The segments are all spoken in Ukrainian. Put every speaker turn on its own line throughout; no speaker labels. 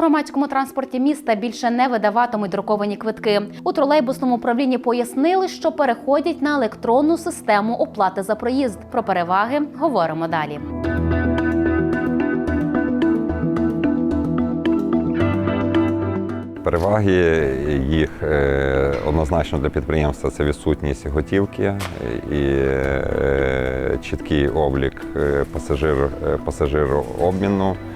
громадському транспорті міста більше не видаватимуть друковані квитки. У тролейбусному управлінні пояснили, що переходять на електронну систему оплати за проїзд. Про переваги говоримо далі.
Переваги їх е, однозначно для підприємства це відсутність готівки і е, чіткий облік е, пасажир, е, пасажирообміну, е,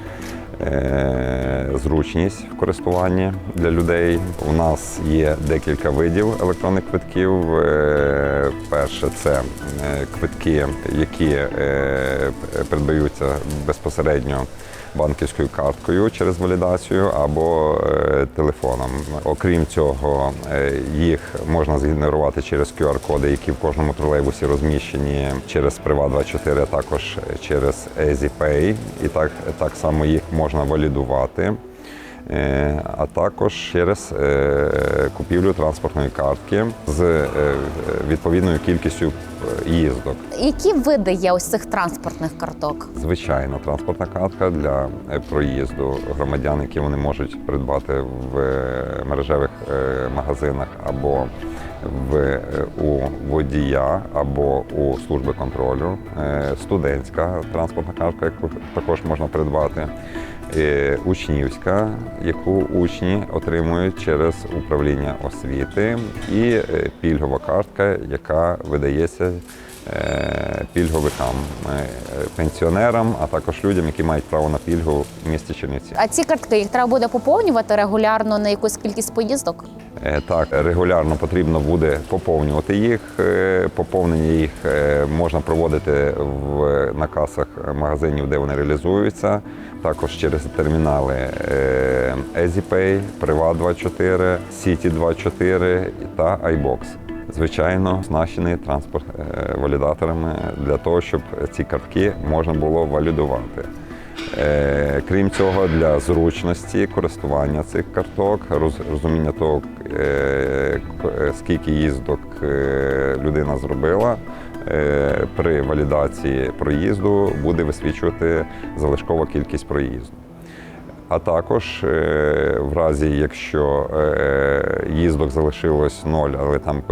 зручність в користуванні для людей. У нас є декілька видів електронних квитків. Е, Перше це е, квитки, які е, придбаються безпосередньо банківською карткою через валідацію або е, телефоном. Окрім цього, е, їх можна згенерувати через QR-коди, які в кожному тролейбусі розміщені через Privat24, а також через EasyPay. І так, так само їх можна валідувати. Е, А також через е, купівлю транспортної картки з е, відповідною кількістю їздок.
Які види є ось цих транспортних карток?
Звичайна транспортна картка для проїзду громадян, які вони можуть придбати в мережевих магазинах або в, у водія, або у служби контролю. Студентська транспортна картка, яку також можна придбати. Е, Учнівська, яку учні отримують через управління освіти, і е, пільгова картка, яка видається пільговикам, е, пенсіонерам, а також людям, які мають право на пільгу в місті Чернівці.
А ці картки їх треба буде поповнювати регулярно на якусь кількість поїздок?
Е, Так, регулярно потрібно буде поповнювати їх. Е, Поповнення їх е, можна проводити в на касах магазинів, де вони реалізуються. Також через термінали е, EasyPay, Privat24, City24 та iBox. Звичайно, оснащений транспорт е, валідаторами для того, щоб ці картки можна було валідувати. Е, Крім цього, для зручності користування цих карток, роз- розуміння того, е, скільки їздок людина зробила, при валідації проїзду буде висвічувати залишкова кількість проїзду. А також е, в разі, якщо е, їздок залишилось ноль, але там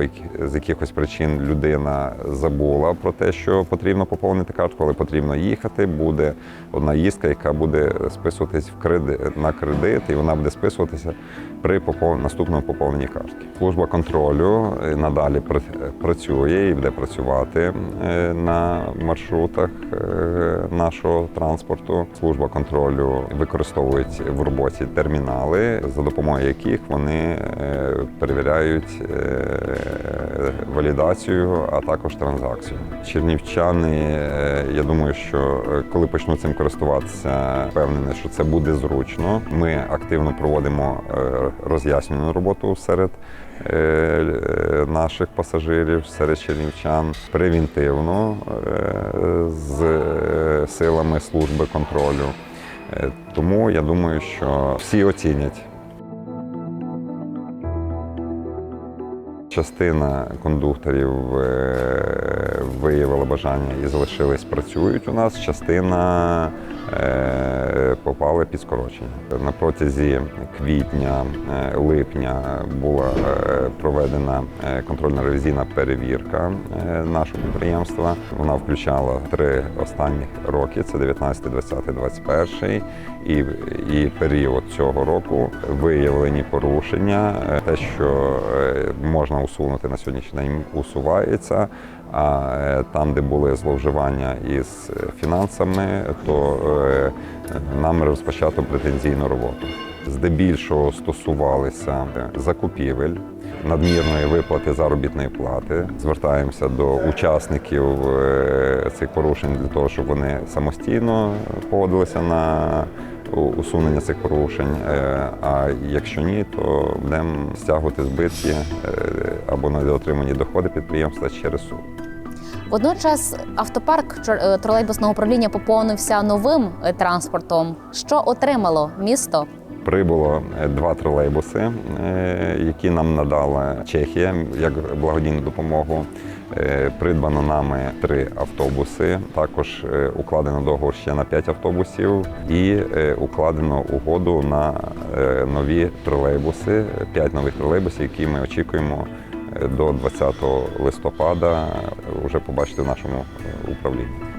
з якихось причин людина забула про те, що потрібно поповнити картку, але потрібно їхати, буде одна їздка, яка буде списуватись в кредит, на кредит, і вона буде списуватися при попов... наступному поповненні картки. Служба контролю е, надалі працює і буде працювати на маршрутах нашого транспорту. Служба контролю використовує в роботі термінали, за допомогою яких вони е, перевіряють е, валідацію, а також транзакцію. Чернівчани, е, я думаю, що коли почнуть цим користуватися, впевнений, що це буде зручно. Ми активно проводимо роз'яснювальну роботу серед наших пасажирів, серед чернівчан превентивно з силами служби контролю. Е, Тому я думаю, що всі оцінять. Частина кондукторів е, виявила бажання і залишились працюють у нас. Частина е, попали під скорочення. На протязі квітня, е, липня була е, проведена е, контрольно-ревізійна перевірка е, нашого підприємства. Вона включала три останні роки: це 19, 20, 21 і, і період цього року виявлені порушення. Те, що можна усунути на сьогоднішній день, усувається. А е, там, де були зловживання із е, фінансами, то е, нами розпочато претензійну роботу. Здебільшого стосувалися закупівель, надмірної виплати заробітної плати. Звертаємося до учасників цих порушень для того, щоб вони самостійно погодилися на усунення цих порушень. А якщо ні, то будемо стягувати збитки або недоотримані доходи підприємства через суд.
Водночас автопарк е, тролейбусного управління поповнився новим е, транспортом. Що отримало місто?
Прибуло е, два тролейбуси, які нам надала Чехія як благодійну допомогу. Придбано нами три автобуси. Також укладено договор ще на п'ять автобусів і укладено угоду на нові тролейбуси, п'ять нових тролейбусів, які ми очікуємо до 20 листопада вже побачити в нашому управлінні.